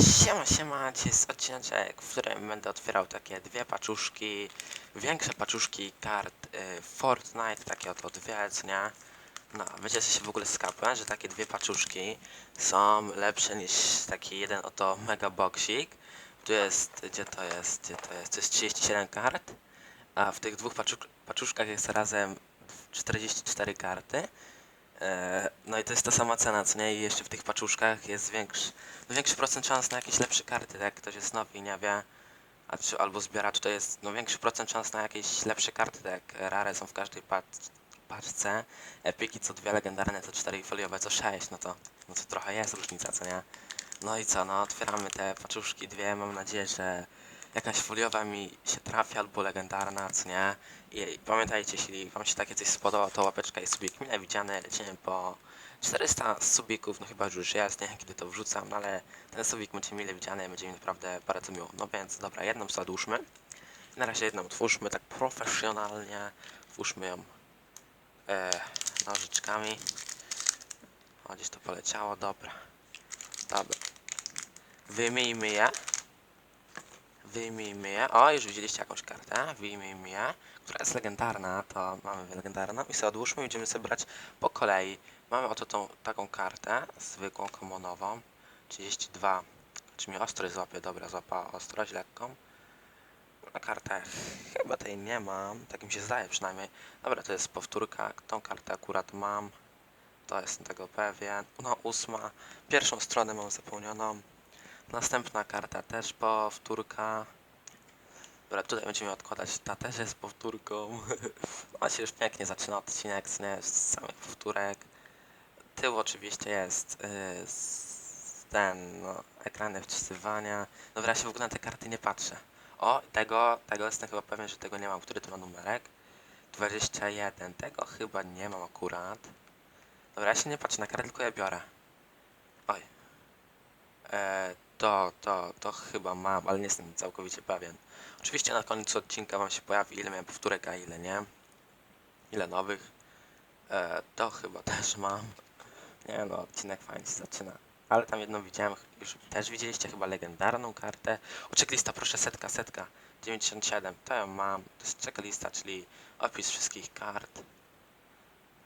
Siema, siema, dzisiaj jest odcinek, w którym będę otwierał takie dwie paczuszki, większe paczuszki kart y, Fortnite, takie oto dwie, co? No, wiecie co się w ogóle skapłem, że takie dwie paczuszki są lepsze niż taki jeden oto mega boxik. Tu jest, gdzie to jest, gdzie to jest, to jest 37 kart, a w tych dwóch paczuszkach jest razem 44 karty. E, No i to jest ta sama cena, co nie? I jeszcze w tych paczuszkach jest większy, no większy procent szans na jakieś lepsze karty, tak? Ktoś jest nowy i nie wie, a czy, albo zbieracz, to jest no większy procent szans na jakieś lepsze karty, tak? Rare są w każdej pac paczce, epiki co dwie, legendarne co cztery i foliowe co sześć, no to, no to trochę jest różnica, co nie? No i co, no otwieramy te paczuszki dwie, mam nadzieję, że jakaś foliowa mi się trafi albo legendarna, co nie? I pamiętajcie, jeśli wam się takie coś spodoba, to łapeczka i subik mile widziane, lecimy po 400 subików, no chyba że już jest, nie kiedy to wrzucam, no ale ten subik będzie mile widziany, będzie mi naprawdę bardzo miło. No więc dobra, jedną odłóżmy. Na razie jedną otwórzmy tak profesjonalnie, otwórzmy ją e, nożyczkami. O, gdzieś to poleciało, dobra. Dobra. Wyjmijmy je. Wyjmijmy je. O, już widzieliście jakąś kartę. Wyjmijmy je, która jest legendarna. To mamy legendarną i sobie odłóżmy i będziemy sobie brać po kolei. Mamy oto tą taką kartę, zwykłą, komonową. 32. Czy mi ostry złapie? Dobra, złapała ostrość lekką. Na kartę chyba tej nie mam, tak mi się zdaje przynajmniej. Dobra, to jest powtórka. Tą kartę akurat mam. To jestem tego pewien. No, ósma. Pierwszą stronę mam zapełnioną. Następna karta też powtórka. Dobra, tutaj będziemy odkładać. Ta też jest powtórką. No się już pięknie zaczyna odcinek z, z samych powtórek. Tył oczywiście jest yy, ten, no, ekrany wczytywania. Ja się w ogóle na te karty nie patrzę. O, tego, tego jestem chyba pewien, że tego nie mam. Który to ma numerek? 21. Tego chyba nie mam akurat. Dobra, ja się nie patrzę na kartę, tylko ja biorę. Oj. E, to, to, to chyba mam, ale nie jestem całkowicie pewien. Oczywiście na końcu odcinka wam się pojawi ile miałem powtórek, a ile nie. Ile nowych. E, to chyba też mam. Nie no, odcinek fajnie się zaczyna. Ale tam jedną widziałem, już też widzieliście chyba legendarną kartę. O, checklista, proszę, setka, setka. 97, to ja mam. To jest checklista, czyli opis wszystkich kart.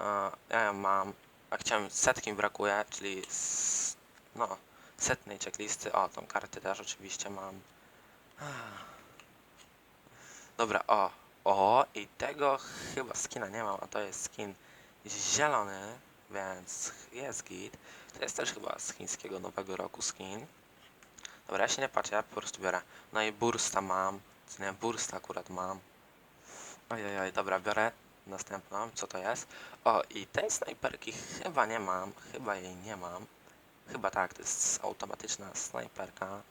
E, ja mam. A chciałem, setki brakuje, czyli s, no, setnej checklisty. O, tą kartę też oczywiście mam. Dobra, o, o, i tego chyba skina nie mam, a to jest skin zielony, więc jest git. To jest też chyba z chińskiego nowego roku skin. Dobra, ja się nie patrzę, ja po prostu biorę. No i bursta mam, co nie, bursta akurat mam. Ojej, dobra, biorę następną, co to jest? O, i tej snajperki chyba nie mam, chyba jej nie mam. Chyba tak, to jest automatyczna snajperka.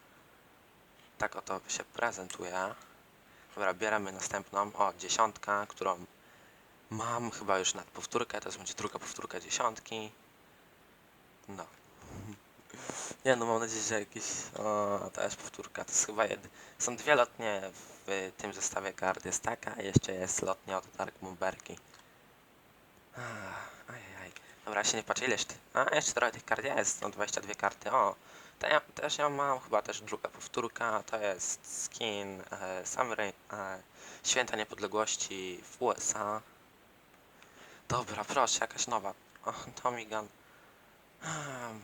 Tak oto się prezentuje. Dobra, bierzemy następną. O, dziesiątka, którą mam chyba już na powtórkę. To będzie druga powtórka dziesiątki. No. Nie no, mam nadzieję, że jakieś... O, to jest powtórka. To jest chyba jed... Są dwie lotnie w tym zestawie kart. Jest taka, a jeszcze jest lotnia od Dark Bomberki. Ah. Dobra, się nie patrzę, ileś. A, jeszcze trochę tych kart jest, no 22 karty, o. To ja też ja mam, chyba też druga powtórka, to jest skin e, Samurai e, Święta Niepodległości w USA. Dobra, proszę, jakaś nowa. O, Tommy Gun. Ehm,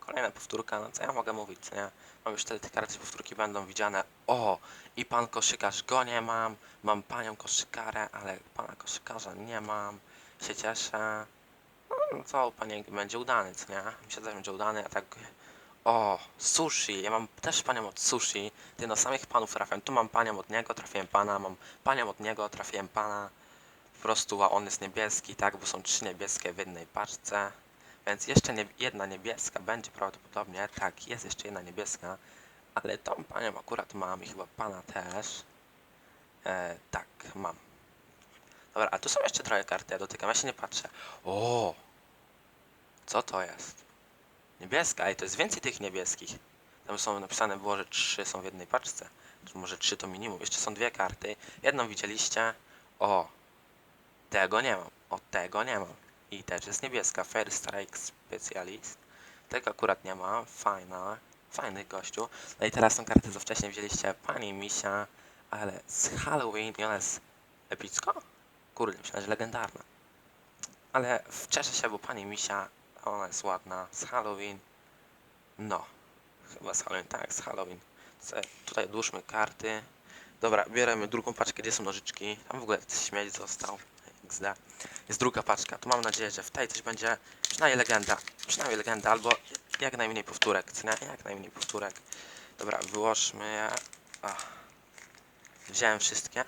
Kolejna powtórka, no co ja mogę mówić, co nie? Mam już tyle tych kart, że powtórki będą widziane. O, i pan koszykarz go nie mam, mam panią koszykarę, ale pana koszykarza nie mam. Się cieszę. No co, panie będzie udany, co nie? Myślę, że będzie udany, a tak... O, sushi, ja mam też panią od sushi. Ty no samych panów trafiam. Tu mam panią od niego, trafiłem pana, mam panią od niego, trafiłem pana. Po prostu, a on jest niebieski, tak? Bo są trzy niebieskie w jednej paczce. Więc jeszcze nie, jedna niebieska będzie prawdopodobnie. Tak, jest jeszcze jedna niebieska. Ale tą panią akurat mam i chyba pana też. E, tak, mam. Dobra, a tu są jeszcze trochę karty, ja dotykam, ja się nie patrzę. O! Co to jest? Niebieska, ej, to jest więcej tych niebieskich. Tam są napisane było, że trzy są w jednej paczce. Może trzy to minimum. Jeszcze są dwie karty. Jedną widzieliście. O! Tego nie mam. O, tego nie mam. I też jest niebieska. Fair Strike Specialist. Tego akurat nie mam. Fajna. Fajny gościu. No i teraz tą kartę, co wcześniej wzięliście, pani Misia, ale z Halloween i ona jest epicka? Kurde, myślałem, że legendarna. Ale cieszę się, bo pani Misia, ona jest ładna, z Halloween. No, chyba z Halloween, tak, z Halloween. Tutaj odłóżmy karty. Dobra, bierzemy drugą paczkę, gdzie są nożyczki. Tam w ogóle śmieć został. XD. Jest druga paczka. To mam nadzieję, że w tej coś będzie przynajmniej legenda. Przynajmniej legenda, albo jak najmniej powtórek. Nie? Jak najmniej powtórek. Dobra, wyłożmy je. Ach. Wziąłem wszystkie.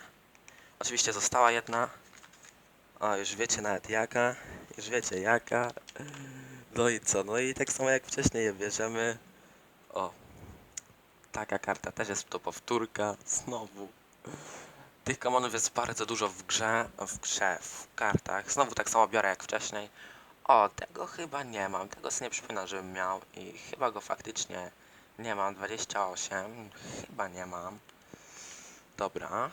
Oczywiście została jedna. O, już wiecie nawet jaka. Już wiecie jaka. No i co? No i tak samo jak wcześniej je bierzemy. O. Taka karta też jest to powtórka. Znowu. Tych komonów jest bardzo dużo w grze, w grze, w kartach. Znowu tak samo biorę jak wcześniej. O, tego chyba nie mam. Tego sobie nie przypominam, żebym miał. I chyba go faktycznie nie mam. 28. Chyba nie mam. Dobra.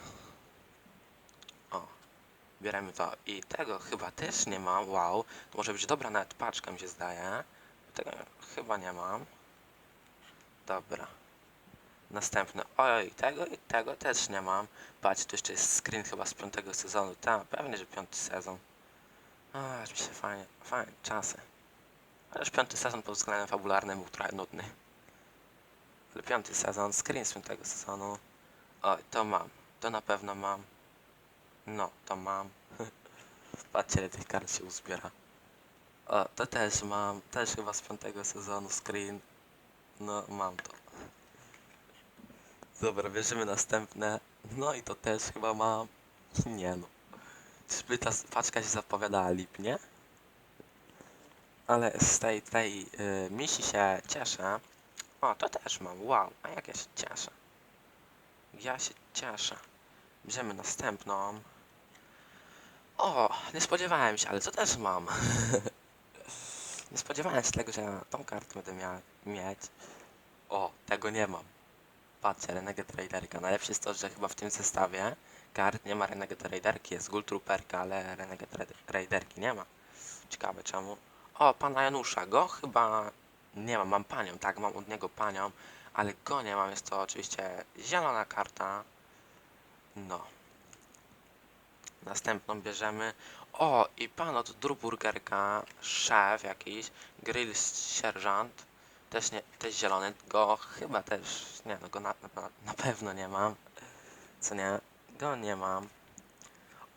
O. Bierzemy to. I tego chyba też nie mam. Wow. To może być dobra nawet paczka mi się zdaje. Tego chyba nie mam. Dobra. Następny. Oj, tego i tego też nie mam. Patrz, tu jeszcze jest screen chyba z piątego sezonu. Tak, pewnie, że piąty sezon. A, mi się fajnie, fajnie, czasy. Chociaż piąty sezon pod względem fabularnym był trochę nudny. Ale piąty sezon, screen z piątego sezonu. Oj, to mam. To na pewno mam. No, to mam. Patrzcie, ile tych kart się uzbiera. O, to też mam. Też chyba z piątego sezonu screen. No, mam to. Dobra, bierzemy następne. No i to też chyba mam. Nie no. Czyżby ta paczka się zapowiadała lipnie? Ale z tej, tej y, misi się cieszę. O, to też mam. Wow, a jak ja się cieszę. Ja się cieszę. Bierzemy następną. O, nie spodziewałem się, ale to też mam. nie spodziewałem się tego, że tą kartę będę miał, mieć. O, tego nie mam. Patrzcie, Renegade Raiderka. Najlepsze jest to, że chyba w tym zestawie kart nie ma Renegade Raiderki. Jest Ghoul Trooperka, ale Renegade Raid- Raiderki nie ma. Ciekawe czemu. O, pana Janusza. Go chyba nie mam. Mam panią, tak, mam od niego panią, ale go nie mam. Jest to oczywiście zielona karta. No. Następną bierzemy. O, i pan od Druburgerka, szef jakiś, grill sierżant, też nie, też zielony, go chyba też, nie no, go na, na, na pewno nie mam, co nie, go nie mam.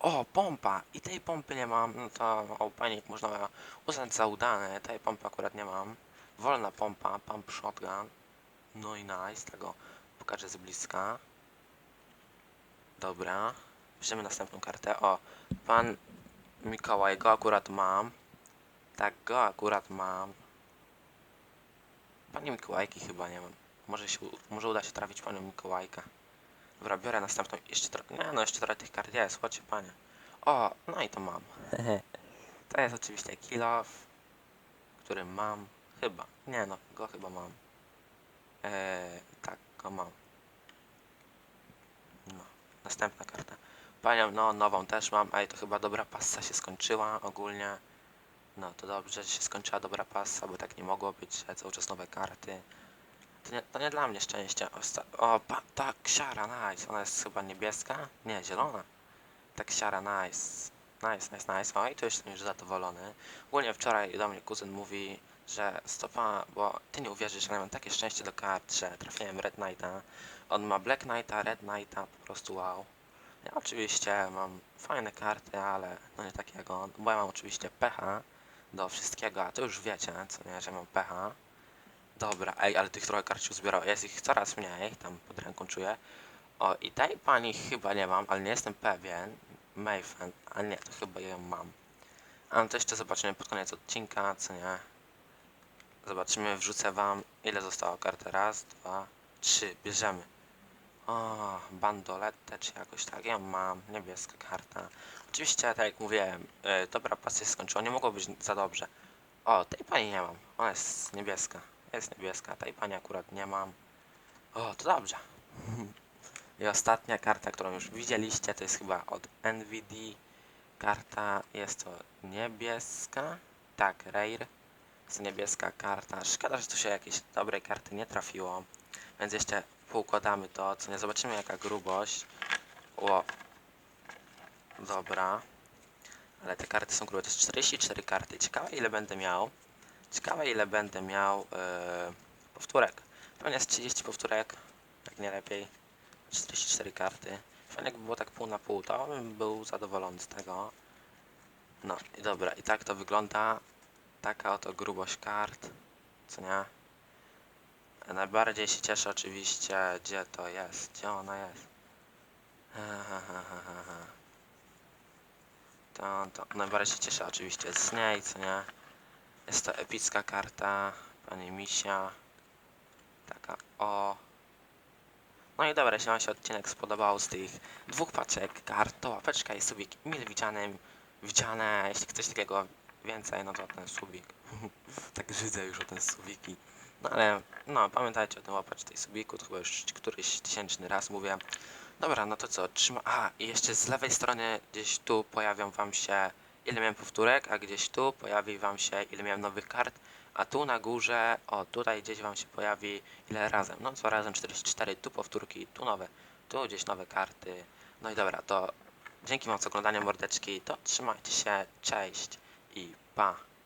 O, pompa, i tej pompy nie mam, no to o, panik można uznać za udane, tej pompy akurat nie mam. Wolna pompa, pump shotgun, no i nice, tego pokażę z bliska. Dobra, bierzemy następną kartę. O, pan Mikołaj, go akurat mam. Tak, go akurat mam. Pani Mikołajki chyba nie mam. Może, się, może uda się trafić panią Mikołajkę. Dobra, biorę następną. Jeszcze trochę. Nie, no jeszcze trochę tych kart jest, chodźcie panie. O, no i to mam. to jest oczywiście kill który mam. Chyba. Nie no, go chyba mam. Eee, tak, go mam. No, następna karta. Panią, no, nową też mam. Ej, to chyba dobra passa się skończyła ogólnie. No, to dobrze, że się skończyła dobra passa, bo tak nie mogło być, że cały czas nowe karty. To nie, to nie dla mnie szczęście. Osta o, pa, ta ksiara, nice. Ona jest chyba niebieska? Nie, zielona. Ta ksiara, nice. Nice, nice, nice. O, i to jestem już zadowolony. Ogólnie wczoraj do mnie kuzyn mówi, że stopa, bo ty nie uwierzysz, ale mam takie szczęście do kart, że trafiłem Red Knighta. On ma Black Knighta, Red Knighta, po prostu wow. Ja oczywiście mam fajne karty, ale no nie takie jak on, bo ja mam oczywiście pecha do wszystkiego, a to już wiecie, co nie, że mam pecha. Dobra, ej, ale tych trochę kart się uzbierało, jest ich coraz mniej, tam pod ręką czuję. O, i tej pani chyba nie mam, ale nie jestem pewien. Mayfen, a nie, to chyba ją mam. A no to jeszcze zobaczymy pod koniec odcinka, co nie. Zobaczymy, wrzucę wam ile zostało kart. Raz, dwa, trzy, bierzemy. O, bandoletę czy jakoś tak, ja mam, niebieska karta. Oczywiście, tak jak mówiłem, yy, dobra pasja się skończyła, nie mogło być za dobrze. O, tej pani nie mam, ona jest niebieska, jest niebieska, tej pani akurat nie mam. O, to dobrze. I ostatnia karta, którą już widzieliście, to jest chyba od NVD. Karta jest to niebieska, tak, Rare, jest niebieska karta. Szkoda, że tu się jakieś dobrej karty nie trafiło. Więc jeszcze poukładamy to, co nie zobaczymy jaka grubość. Ło. Dobra. Ale te karty są grube. To jest 44 karty. Ciekawe ile będę miał. Ciekawe ile będę miał yy, powtórek. Pewnie jest 30 powtórek. Jak nie lepiej. 44 karty. Fajnie jakby było tak pół na pół, to bym był zadowolony z tego. No i dobra, i tak to wygląda. Taka oto grubość kart. Co nie? Najbardziej się cieszę oczywiście, gdzie to jest, gdzie ona jest. To, to najbardziej się cieszę oczywiście z niej, co nie? Jest to epicka karta, pani Misia. Taka o. No i dobra, jeśli wam się odcinek spodobał z tych dwóch paczek kart, to łapeczka i subik mile widzianym, widziane, jeśli ktoś takiego więcej, no to ten subik. tak żydzę już o ten subiki. No ale, no pamiętajcie o tym łapać tej subiku, chyba już któryś tysięczny raz mówię. Dobra, no to co, trzyma... A, i jeszcze z lewej strony gdzieś tu pojawią wam się ile miałem powtórek, a gdzieś tu pojawi wam się ile miałem nowych kart, a tu na górze, o tutaj gdzieś wam się pojawi ile razem, no co razem 44, tu powtórki, tu nowe, tu gdzieś nowe karty. No i dobra, to dzięki wam za oglądanie mordeczki, to trzymajcie się, cześć i pa.